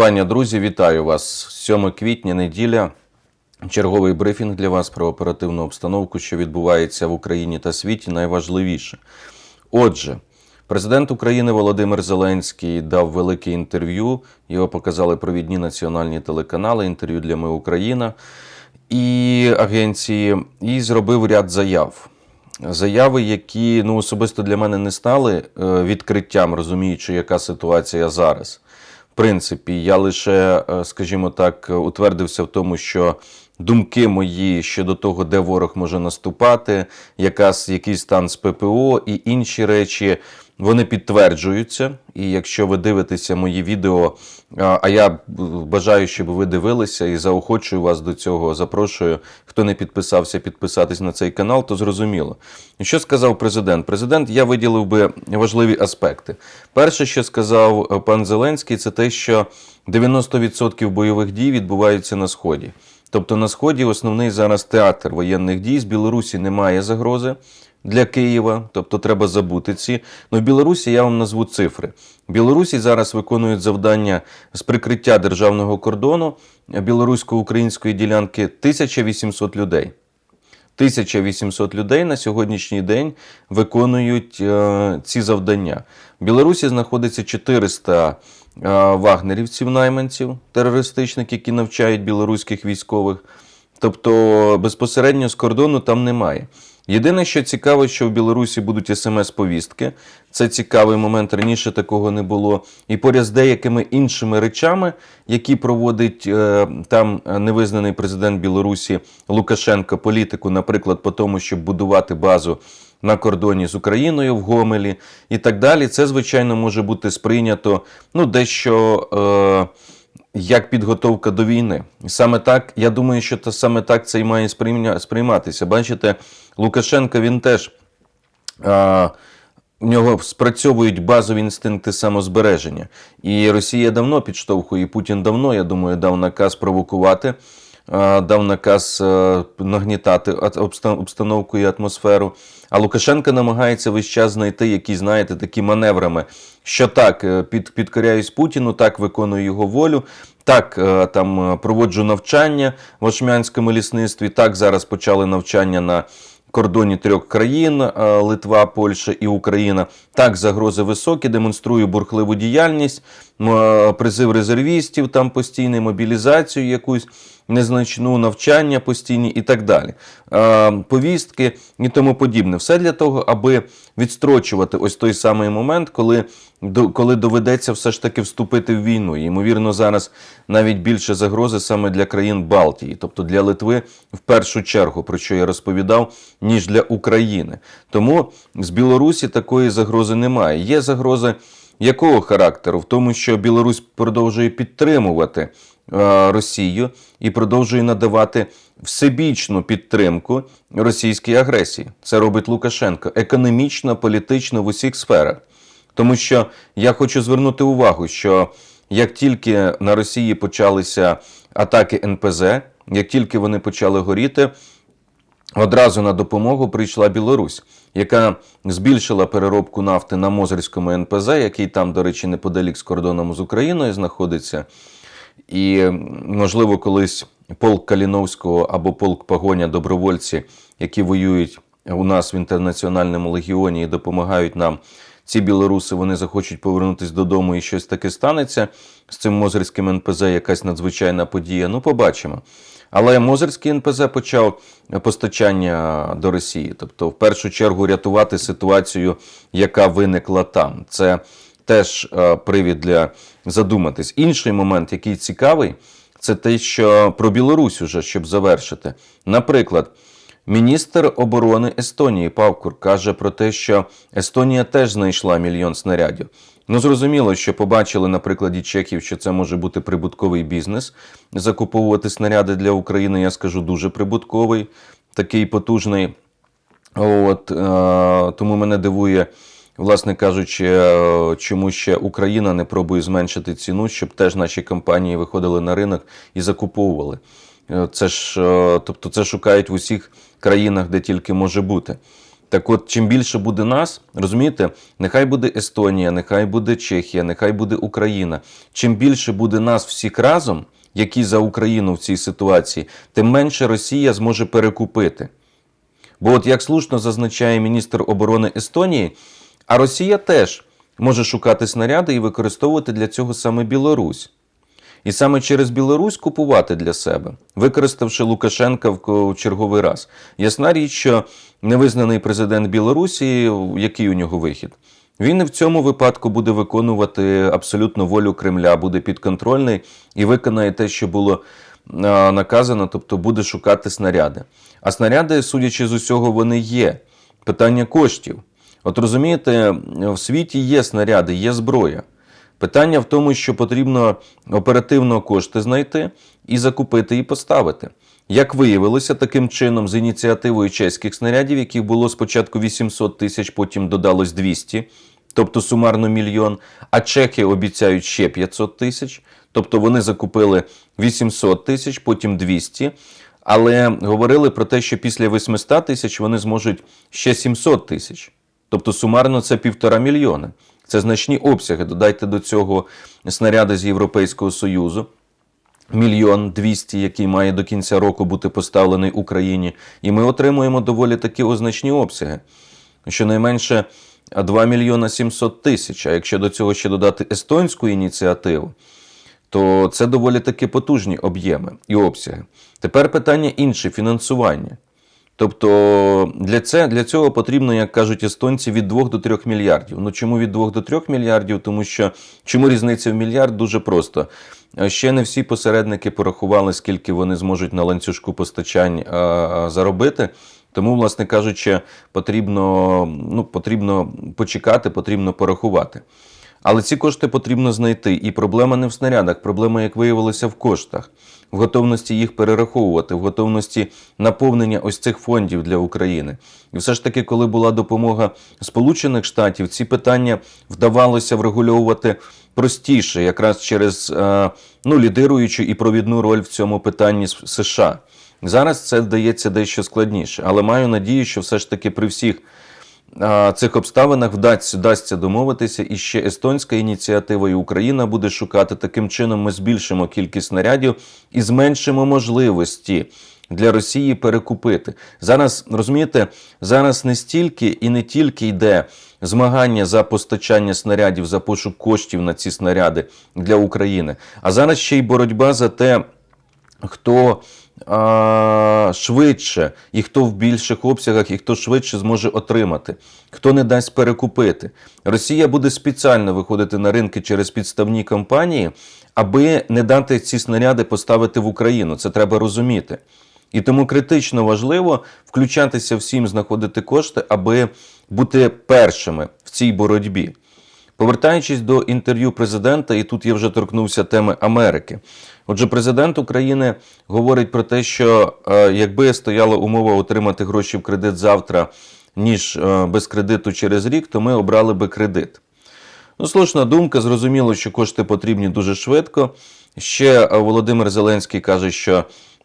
Вання, друзі, вітаю вас. 7 квітня, неділя. Черговий брифінг для вас про оперативну обстановку, що відбувається в Україні та світі, найважливіше. Отже, президент України Володимир Зеленський дав велике інтерв'ю. Його показали провідні національні телеканали, інтерв'ю для Ми Україна і агенції, і зробив ряд заяв. Заяви, які ну, особисто для мене не стали е, відкриттям, розуміючи, яка ситуація зараз. Принципі, я лише, е, скажімо так, утвердився в тому, що думки мої щодо того, де ворог може наступати, якась, який стан з ППО і інші речі, вони підтверджуються. І якщо ви дивитеся мої відео, а я бажаю, щоб ви дивилися і заохочую вас до цього. Запрошую, хто не підписався, підписатись на цей канал, то зрозуміло. І що сказав президент? Президент, я виділив би важливі аспекти. Перше, що сказав е, пан Зеленський, це те, що 90% бойових дій відбуваються на сході. Тобто на сході основний зараз театр воєнних дій з Білорусі немає загрози для Києва, тобто треба забути ці. Ну в Білорусі я вам назву цифри. В Білорусі зараз виконують завдання з прикриття державного кордону білорусько-української ділянки 1800 людей. 1800 людей на сьогоднішній день виконують е, ці завдання. В Білорусі знаходиться 400 е, вагнерівців, найманців, терористичних, які навчають білоруських військових. Тобто безпосередньо з кордону там немає. Єдине, що цікаво, що в Білорусі будуть смс-повістки. Це цікавий момент. Раніше такого не було. І поряд з деякими іншими речами, які проводить е, там невизнаний президент Білорусі Лукашенко політику, наприклад, по тому, щоб будувати базу на кордоні з Україною в Гомелі і так далі. Це, звичайно, може бути сприйнято ну, дещо. Е, як підготовка до війни. І саме так, я думаю, що то саме так це і має сприйматися. Бачите, Лукашенко він теж а, в нього спрацьовують базові інстинкти самозбереження. І Росія давно підштовхує, і Путін давно, я думаю, дав наказ провокувати. Дав наказ нагнітати обстановку і атмосферу. А Лукашенко намагається весь час знайти якісь, знаєте, такі маневрами, що так, е, під, підкоряюсь Путіну, так виконую його волю, так е, там проводжу навчання в Ошмянському лісництві, так зараз почали навчання на кордоні трьох країн е, Литва, Польща і Україна. Так, загрози високі, демонструє бурхливу діяльність, призив резервістів, там постійну мобілізацію якусь незначну навчання постійні і так далі. Повістки і тому подібне. Все для того, аби відстрочувати ось той самий момент, коли коли доведеться все ж таки вступити в війну. І, ймовірно, зараз навіть більше загрози саме для країн Балтії, тобто для Литви в першу чергу, про що я розповідав, ніж для України. Тому з Білорусі такої загрози немає. Є загрози. Якого характеру? В тому, що Білорусь продовжує підтримувати Е, Росію і продовжує надавати всебічну підтримку російській агресії. Це робить Лукашенко економічно, політично в усіх сферах. Тому що я хочу звернути увагу, що як тільки на Росії почалися атаки НПЗ, як тільки вони почали горіти, одразу на допомогу прийшла Білорусь, яка збільшила переробку нафти на Мозерському НПЗ, який там, до речі, неподалік з кордоном з Україною знаходиться. І, можливо, колись полк Каліновського або полк Погоня добровольці, які воюють у нас в інтернаціональному легіоні і допомагають нам. Ці білоруси вони захочуть повернутися додому і щось таке станеться з цим Мозерським НПЗ, якась надзвичайна подія. Ну, побачимо. Але Мозерський НПЗ почав постачання до Росії, тобто, в першу чергу, рятувати ситуацію, яка виникла там. Це теж е, привід для задуматись. Інший момент, який цікавий, це те, що про Білорусь уже, щоб завершити. Наприклад, міністр оборони Естонії Павкур каже про те, що Естонія теж знайшла мільйон снарядів. Ну, зрозуміло, що побачили на прикладі чехів, що це може бути прибутковий бізнес. Закуповувати снаряди для України, я скажу, дуже прибутковий, такий потужний. От, е, Тому мене дивує власне кажучи, е, чому ще Україна не пробує зменшити ціну, щоб теж наші компанії виходили на ринок і закуповували. Е, це ж, е, тобто, це шукають в усіх країнах, де тільки може бути. Так от, чим більше буде нас, розумієте, нехай буде Естонія, нехай буде Чехія, нехай буде Україна. Чим більше буде нас всіх разом, які за Україну в цій ситуації, тим менше Росія зможе перекупити. Бо, от як слушно зазначає міністр оборони Естонії, а Росія теж може шукати снаряди і використовувати для цього саме Білорусь. І саме через Білорусь купувати для себе, використавши Лукашенка в черговий раз. Ясна річ, що невизнаний президент Білорусі, який у нього вихід, він і в цьому випадку буде виконувати абсолютно волю Кремля, буде підконтрольний і виконає те, що було наказано, тобто буде шукати снаряди. А снаряди, судячи з усього, вони є. Питання коштів. От розумієте, в світі є снаряди, є зброя. Питання в тому, що потрібно оперативно кошти знайти і закупити і поставити. Як виявилося, таким чином, з ініціативою чеських снарядів, яких було спочатку 800 тисяч, потім додалось 200, тобто сумарно мільйон. А чехи обіцяють ще 500 тисяч, тобто вони закупили 800 тисяч, потім 200. Але говорили про те, що після 800 тисяч вони зможуть ще 700 тисяч. Тобто сумарно це півтора мільйона. Це значні обсяги. Додайте до цього снаряди з Європейського Союзу. Мільйон двісті, який має до кінця року бути поставлений Україні, і ми отримуємо доволі такі означні обсяги. Щонайменше 2 мільйона 700 тисяч. А якщо до цього ще додати естонську ініціативу, то це доволі таки потужні об'єми і обсяги. Тепер питання інше фінансування. Тобто для це, для цього потрібно, як кажуть естонці, від 2 до 3 мільярдів. Ну чому від 2 до 3 мільярдів? Тому що чому різниця в мільярд? Дуже просто. Ще не всі посередники порахували, скільки вони зможуть на ланцюжку постачань а, заробити. Тому, власне кажучи, потрібно, ну, потрібно почекати, потрібно порахувати. Але ці кошти потрібно знайти. І проблема не в снарядах, проблема, як виявилося, в коштах, в готовності їх перераховувати, в готовності наповнення ось цих фондів для України. І все ж таки, коли була допомога Сполучених Штатів, ці питання вдавалося врегульовувати простіше, якраз через е, ну, лідируючу і провідну роль в цьому питанні США. Зараз це вдається дещо складніше, але маю надію, що все ж таки при всіх цих обставинах вдасться, вдасться домовитися, і ще естонська ініціатива, і Україна буде шукати. Таким чином, ми збільшимо кількість снарядів і зменшимо можливості для Росії перекупити. Зараз розумієте, зараз не стільки і не тільки йде змагання за постачання снарядів, за пошук коштів на ці снаряди для України, а зараз ще й боротьба за те, хто швидше, і хто в більших обсягах, і хто швидше зможе отримати, хто не дасть перекупити. Росія буде спеціально виходити на ринки через підставні компанії, аби не дати ці снаряди поставити в Україну. Це треба розуміти. І тому критично важливо включатися всім, знаходити кошти, аби бути першими в цій боротьбі. Повертаючись до інтерв'ю президента, і тут я вже торкнувся теми Америки. Отже, президент України говорить про те, що е, якби стояла умова отримати гроші в кредит завтра, ніж е, без кредиту через рік, то ми обрали би кредит. Ну, слушна думка, зрозуміло, що кошти потрібні дуже швидко. Ще е, Володимир Зеленський каже, що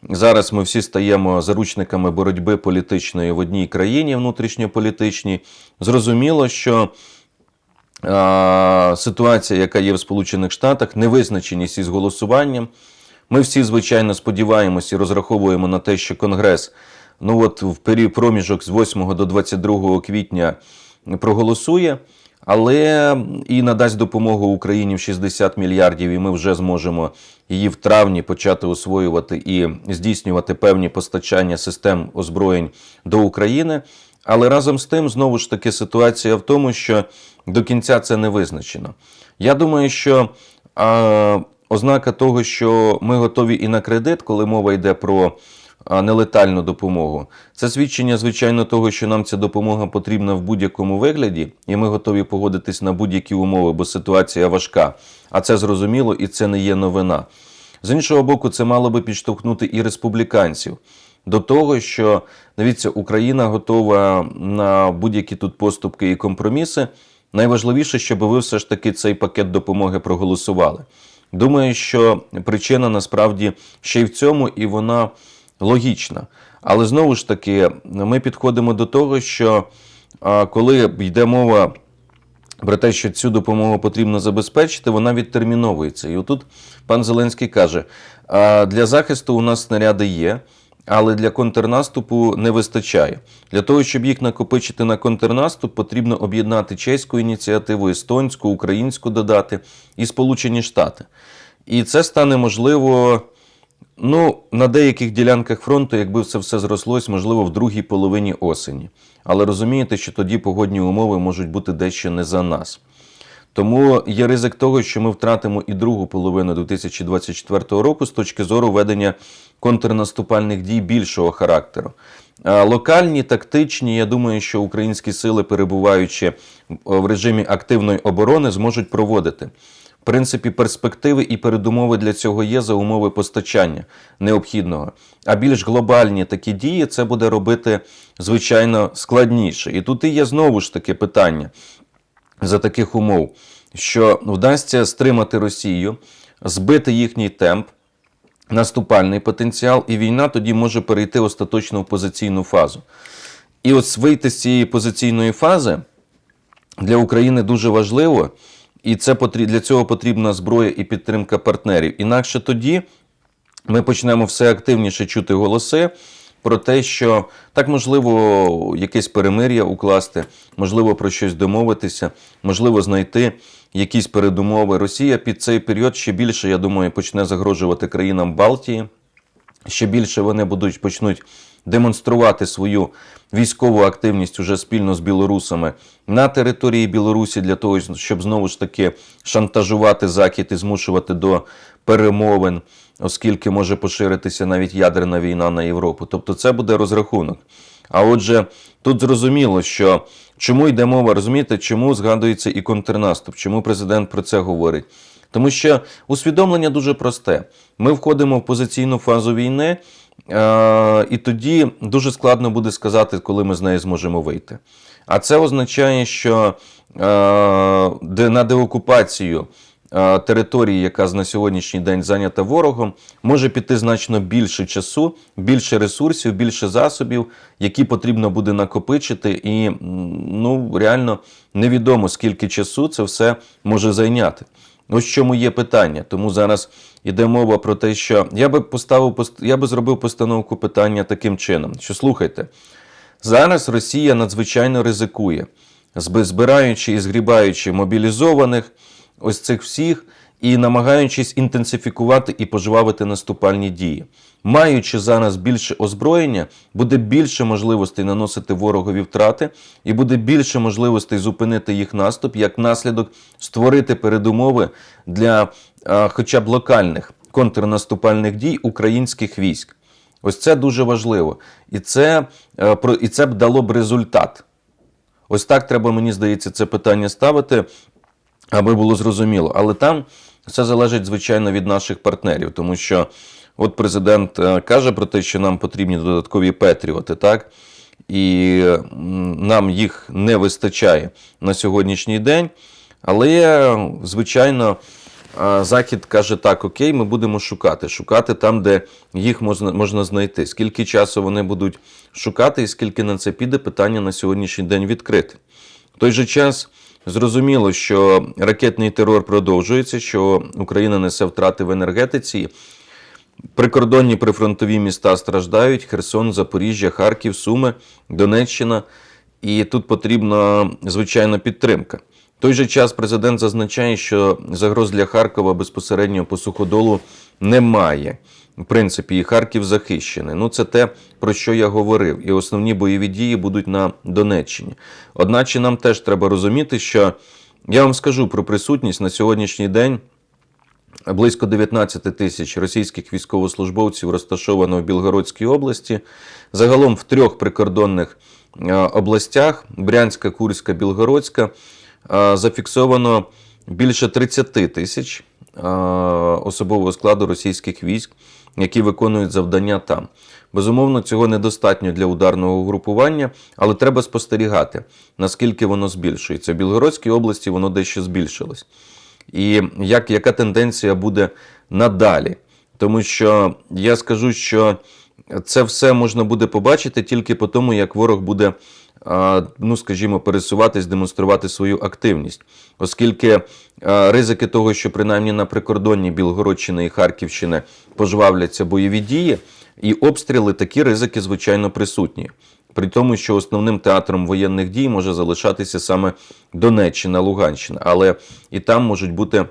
зараз ми всі стаємо заручниками боротьби політичної в одній країні, внутрішньополітичній. Зрозуміло, що ситуація, яка є в Сполучених Штатах, невизначеність із голосуванням. Ми всі, звичайно, сподіваємося і розраховуємо на те, що Конгрес ну от в період проміжок з 8 до 22 квітня проголосує, але і надасть допомогу Україні в 60 мільярдів, і ми вже зможемо її в травні почати освоювати і здійснювати певні постачання систем озброєнь до України. Але разом з тим, знову ж таки, ситуація в тому, що до кінця це не визначено. Я думаю, що а, ознака того, що ми готові і на кредит, коли мова йде про нелетальну допомогу, це свідчення, звичайно, того, що нам ця допомога потрібна в будь-якому вигляді, і ми готові погодитись на будь-які умови, бо ситуація важка. А це зрозуміло і це не є новина. З іншого боку, це мало би підштовхнути і республіканців до того, що дивіться, Україна готова на будь-які тут поступки і компроміси. Найважливіше, щоб ви все ж таки цей пакет допомоги проголосували. Думаю, що причина насправді ще й в цьому, і вона логічна. Але знову ж таки, ми підходимо до того, що коли йде мова про те, що цю допомогу потрібно забезпечити, вона відтерміновується. І отут пан Зеленський каже: для захисту у нас снаряди є. Але для контрнаступу не вистачає. Для того, щоб їх накопичити на контрнаступ, потрібно об'єднати чеську ініціативу, естонську, українську додати і Сполучені Штати. І це стане можливо ну, на деяких ділянках фронту, якби це все зрослось, можливо, в другій половині осені. Але розумієте, що тоді погодні умови можуть бути дещо не за нас. Тому є ризик того, що ми втратимо і другу половину 2024 року з точки зору ведення контрнаступальних дій більшого характеру. Локальні, тактичні, я думаю, що українські сили, перебуваючи в режимі активної оборони, зможуть проводити. В принципі, перспективи і передумови для цього є за умови постачання необхідного. А більш глобальні такі дії це буде робити звичайно складніше. І тут і є знову ж таки питання за таких умов, що вдасться стримати Росію, збити їхній темп, наступальний потенціал, і війна тоді може перейти остаточно в позиційну фазу. І от вийти з цієї позиційної фази для України дуже важливо, і це для цього потрібна зброя і підтримка партнерів. Інакше тоді ми почнемо все активніше чути голоси про те, що так можливо якесь перемир'я укласти, можливо про щось домовитися, можливо знайти якісь передумови. Росія під цей період ще більше, я думаю, почне загрожувати країнам Балтії. Ще більше вони будуть почнуть демонструвати свою військову активність уже спільно з білорусами на території Білорусі для того, щоб знову ж таки шантажувати Захід і змушувати до перемовин, оскільки може поширитися навіть ядерна війна на Європу. Тобто це буде розрахунок. А отже, тут зрозуміло, що чому йде мова, розумієте, чому згадується і контрнаступ, чому президент про це говорить. Тому що усвідомлення дуже просте. Ми входимо в позиційну фазу війни, і тоді дуже складно буде сказати, коли ми з неї зможемо вийти. А це означає, що е- на деокупацію е, території, яка на сьогоднішній день зайнята ворогом, може піти значно більше часу, більше ресурсів, більше засобів, які потрібно буде накопичити, і ну реально невідомо скільки часу це все може зайняти. Ось чому є питання. Тому зараз йде мова про те, що я би поставив пост- я би зробив постановку питання таким чином: що слухайте, зараз Росія надзвичайно ризикує, збираючи і згрібаючи мобілізованих, ось цих всіх, і намагаючись інтенсифікувати і пожвавити наступальні дії. Маючи зараз більше озброєння, буде більше можливостей наносити ворогові втрати, і буде більше можливостей зупинити їх наступ, як наслідок створити передумови для а, хоча б локальних контрнаступальних дій українських військ. Ось це дуже важливо. І це, е, і це б дало б результат. Ось так треба, мені здається, це питання ставити, аби було зрозуміло. Але там все залежить, звичайно, від наших партнерів, тому що от президент е, каже про те, що нам потрібні додаткові петріоти, так? І нам їх не вистачає на сьогоднішній день. Але, звичайно, Захід каже так: окей, ми будемо шукати. Шукати там, де їх можна, можна знайти. Скільки часу вони будуть шукати і скільки на це піде, питання на сьогоднішній день відкрите. В той же час зрозуміло, що ракетний терор продовжується, що Україна несе втрати в енергетиці. Прикордонні прифронтові міста страждають: Херсон, Запоріжжя, Харків, Суми, Донеччина. І тут потрібна звичайно підтримка. В той же час президент зазначає, що загроз для Харкова безпосередньо по суходолу немає. В принципі, і Харків захищений. Ну, це те, про що я говорив. І основні бойові дії будуть на Донеччині. Одначе нам теж треба розуміти, що я вам скажу про присутність на сьогоднішній день. Близько 19 тисяч російських військовослужбовців розташовано в Білгородській області. Загалом в трьох прикордонних е, областях Брянська, Курська, Білгородська е, зафіксовано більше 30 тисяч е, особового складу російських військ, які виконують завдання там. Безумовно, цього недостатньо для ударного угрупування, але треба спостерігати, наскільки воно збільшується. В Білгородській області воно дещо збільшилось і як, яка тенденція буде надалі. Тому що я скажу, що це все можна буде побачити тільки по тому, як ворог буде ну, скажімо, пересуватись, демонструвати свою активність, оскільки ризики того, що принаймні на прикордонні Білгородщини і Харківщини пожвавляться бойові дії і обстріли, такі ризики, звичайно, присутні. При тому, що основним театром воєнних дій може залишатися саме Донеччина, Луганщина, але і там можуть бути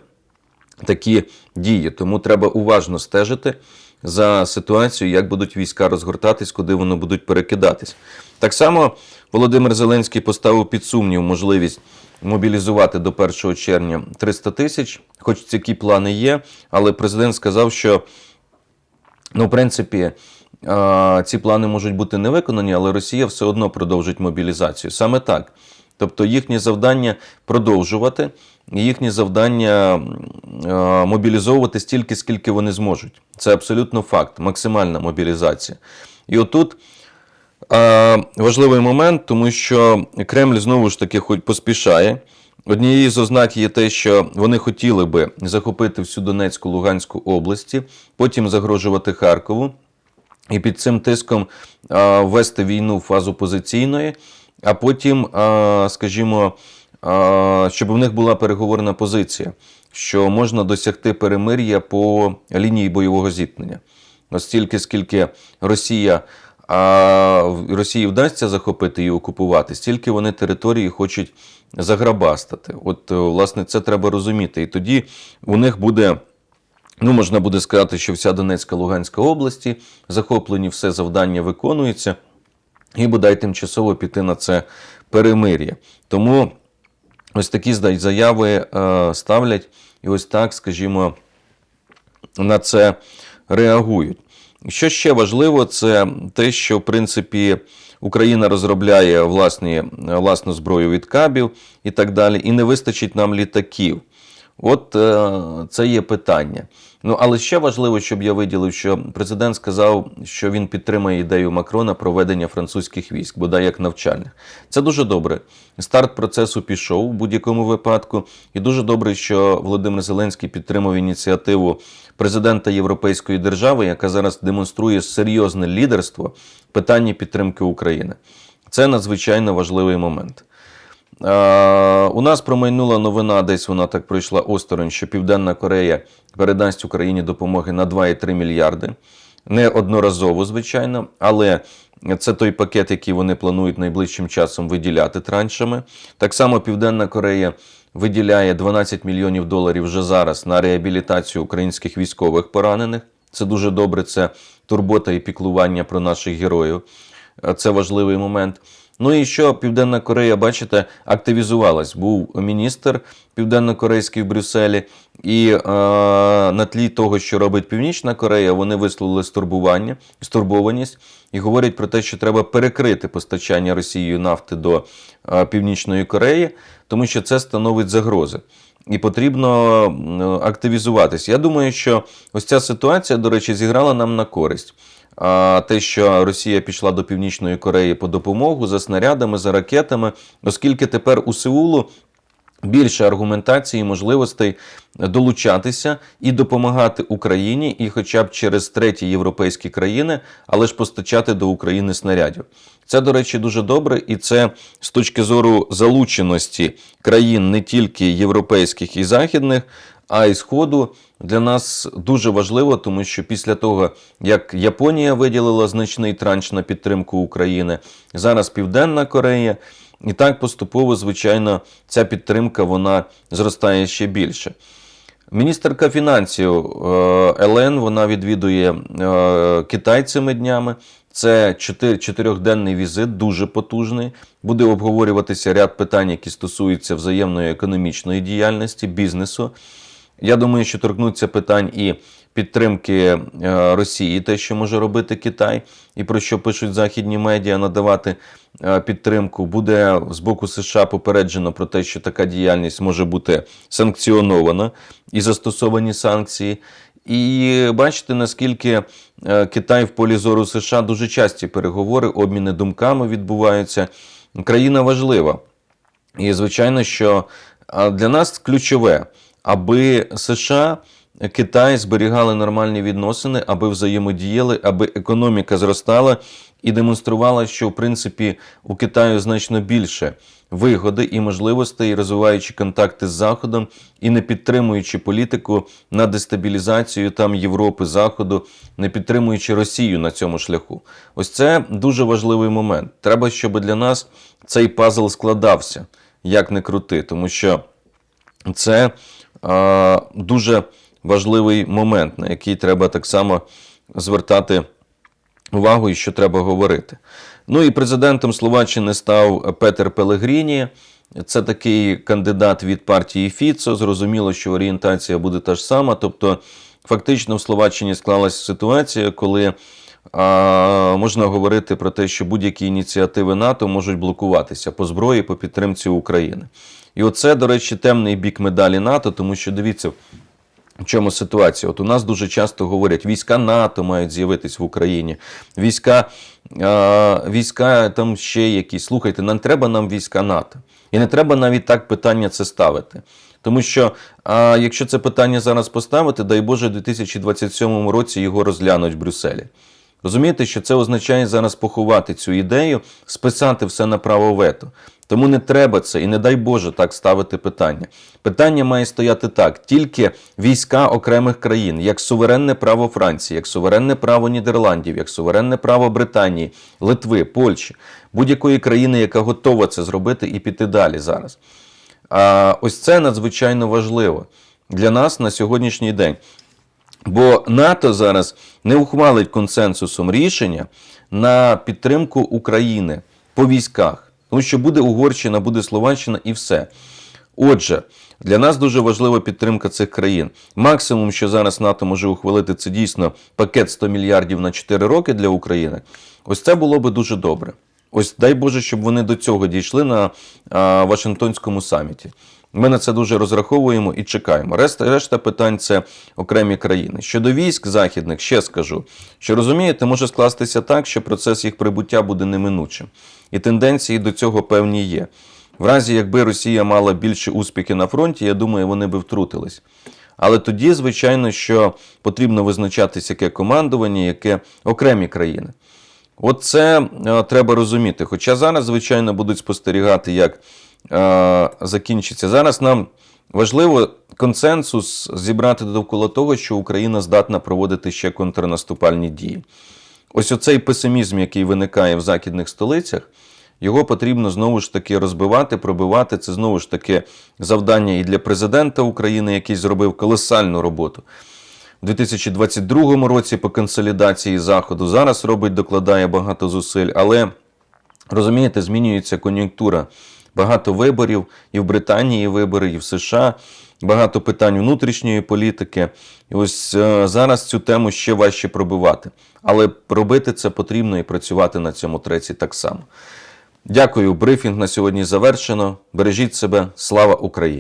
такі дії. Тому треба уважно стежити за ситуацією, як будуть війська розгортатись, куди вони будуть перекидатись. Так само Володимир Зеленський поставив під сумнів можливість мобілізувати до 1 червня 300 тисяч, хоч такі плани є, але президент сказав, що Ну, в принципі, ці плани можуть бути не виконані, але Росія все одно продовжить мобілізацію. Саме так. Тобто їхнє завдання продовжувати, їхнє завдання мобілізовувати стільки, скільки вони зможуть. Це абсолютно факт, максимальна мобілізація. І отут важливий момент, тому що Кремль знову ж таки хоч поспішає. Однією з ознак є те, що вони хотіли би захопити всю Донецьку Луганську області, потім загрожувати Харкову і під цим тиском а, ввести війну в фазу позиційної, а потім, скажімо, щоб в них була переговорна позиція, що можна досягти перемир'я по лінії бойового зіткнення. Настільки, скільки Росія Росії вдасться захопити і окупувати, стільки вони території хочуть заграбастати. От, е, власне, це треба розуміти. І тоді у них буде. Ну, можна буде сказати, що вся Донецька Луганська області захоплені, все завдання виконується, і бодай тимчасово піти на це перемир'я. Тому ось такі заяви е, ставлять, і ось так, скажімо, на це реагують. Що ще важливо, це те, що в принципі Україна розробляє власні, власну зброю від кабів і так далі, і не вистачить нам літаків. От е, це є питання. Ну але ще важливо, щоб я виділив, що президент сказав, що він підтримує ідею Макрона проведення французьких військ, бодай як навчальних. Це дуже добре. Старт процесу пішов у будь-якому випадку, і дуже добре, що Володимир Зеленський підтримав ініціативу президента Європейської держави, яка зараз демонструє серйозне лідерство в питанні підтримки України. Це надзвичайно важливий момент. Е, У нас промайнула новина, десь вона так пройшла осторонь, що Південна Корея передасть Україні допомоги на 2,3 мільярди. Не одноразово, звичайно, але це той пакет, який вони планують найближчим часом виділяти траншами. Так само Південна Корея виділяє 12 мільйонів доларів вже зараз на реабілітацію українських військових поранених. Це дуже добре. Це турбота і піклування про наших героїв. Е, Це важливий момент. Ну і що Південна Корея, бачите, активізувалась. Був міністр південно-корейський в Брюсселі, і е, на тлі того, що робить Північна Корея, вони висловили стурбування, стурбованість і говорять про те, що треба перекрити постачання Росією нафти до е, Північної Кореї, тому що це становить загрози. І потрібно активізуватись. Я думаю, що ось ця ситуація, до речі, зіграла нам на користь. Те, що Росія пішла до Північної Кореї по допомогу за снарядами, за ракетами, оскільки тепер у Сеулу більше аргументації можливостей долучатися і допомагати Україні, і хоча б через треті європейські країни, але ж постачати до України снарядів. Це, до речі, дуже добре, і це з точки зору залученості країн не тільки європейських і західних, а й Сходу для нас дуже важливо, тому що після того, як Японія виділила значний транш на підтримку України, зараз Південна Корея. І так поступово, звичайно, ця підтримка вона зростає ще більше. Міністерка фінансів е, Елен вона відвідує е, Китай цими днями. Це чотирьохденний візит, дуже потужний. Буде обговорюватися ряд питань, які стосуються взаємної економічної діяльності, бізнесу. Я думаю, що торкнуться питань і підтримки е, Росії, те, що може робити Китай, і про що пишуть західні медіа, надавати е, підтримку. Буде з боку США попереджено про те, що така діяльність може бути санкціонована і застосовані санкції. І бачите, наскільки е, Китай в полі зору США дуже часті переговори, обміни думками відбуваються. Країна важлива. І звичайно, що для нас ключове, аби США Китай зберігали нормальні відносини, аби взаємодіяли, аби економіка зростала і демонструвала, що в принципі у Китаю значно більше вигоди і можливостей, розвиваючи контакти з Заходом і не підтримуючи політику на дестабілізацію там Європи, Заходу, не підтримуючи Росію на цьому шляху. Ось це дуже важливий момент. Треба, щоб для нас цей пазл складався, як не крути, тому що це дуже важливий момент, на який треба так само звертати увагу і що треба говорити. Ну і президентом Словаччини став Петер Пелегріні. Це такий кандидат від партії Фіцо. Зрозуміло, що орієнтація буде та ж сама. Тобто, фактично, в Словаччині склалася ситуація, коли а, можна говорити про те, що будь-які ініціативи НАТО можуть блокуватися по зброї, по підтримці України. І оце, до речі, темний бік медалі НАТО, тому що дивіться, в чому ситуація? От у нас дуже часто говорять, війська НАТО мають з'явитись в Україні, війська, е, війська там ще якісь. Слухайте, нам треба нам війська НАТО. І не треба навіть так питання це ставити. Тому що а, якщо це питання зараз поставити, дай Боже, в 2027 році його розглянуть в Брюсселі. Розумієте, що це означає зараз поховати цю ідею, списати все на право вето. Тому не треба це і не дай Боже так ставити питання. Питання має стояти так: тільки війська окремих країн, як суверенне право Франції, як суверенне право Нідерландів, як суверенне право Британії, Литви, Польщі, будь-якої країни, яка готова це зробити і піти далі зараз. А ось це надзвичайно важливо для нас на сьогоднішній день. Бо НАТО зараз не ухвалить консенсусом рішення на підтримку України по військах, тому що буде Угорщина, буде Словаччина і все. Отже, для нас дуже важлива підтримка цих країн. Максимум, що зараз НАТО може ухвалити, це дійсно пакет 100 мільярдів на 4 роки для України. Ось це було би дуже добре. Ось дай Боже, щоб вони до цього дійшли на а, Вашингтонському саміті. Ми на це дуже розраховуємо і чекаємо. Решта, решта питань це окремі країни. Щодо військ західних, ще скажу, що розумієте, може скластися так, що процес їх прибуття буде неминучим. І тенденції до цього певні є. В разі, якби Росія мала більше успіхи на фронті, я думаю, вони би втрутились. Але тоді, звичайно, що потрібно визначатися, яке командування, яке окремі країни. От це е, треба розуміти. Хоча зараз, звичайно, будуть спостерігати, як закінчиться. Зараз нам важливо консенсус зібрати довкола того, що Україна здатна проводити ще контрнаступальні дії. Ось оцей песимізм, який виникає в західних столицях, його потрібно знову ж таки розбивати, пробивати. Це знову ж таки завдання і для президента України, який зробив колосальну роботу. У 2022 році по консолідації Заходу зараз робить, докладає багато зусиль, але розумієте, змінюється кон'юнктура. Багато виборів і в Британії вибори, і в США, багато питань внутрішньої політики. І ось е, зараз цю тему ще важче пробивати. Але робити це потрібно і працювати на цьому треці так само. Дякую. Брифінг на сьогодні завершено. Бережіть себе. Слава Україні!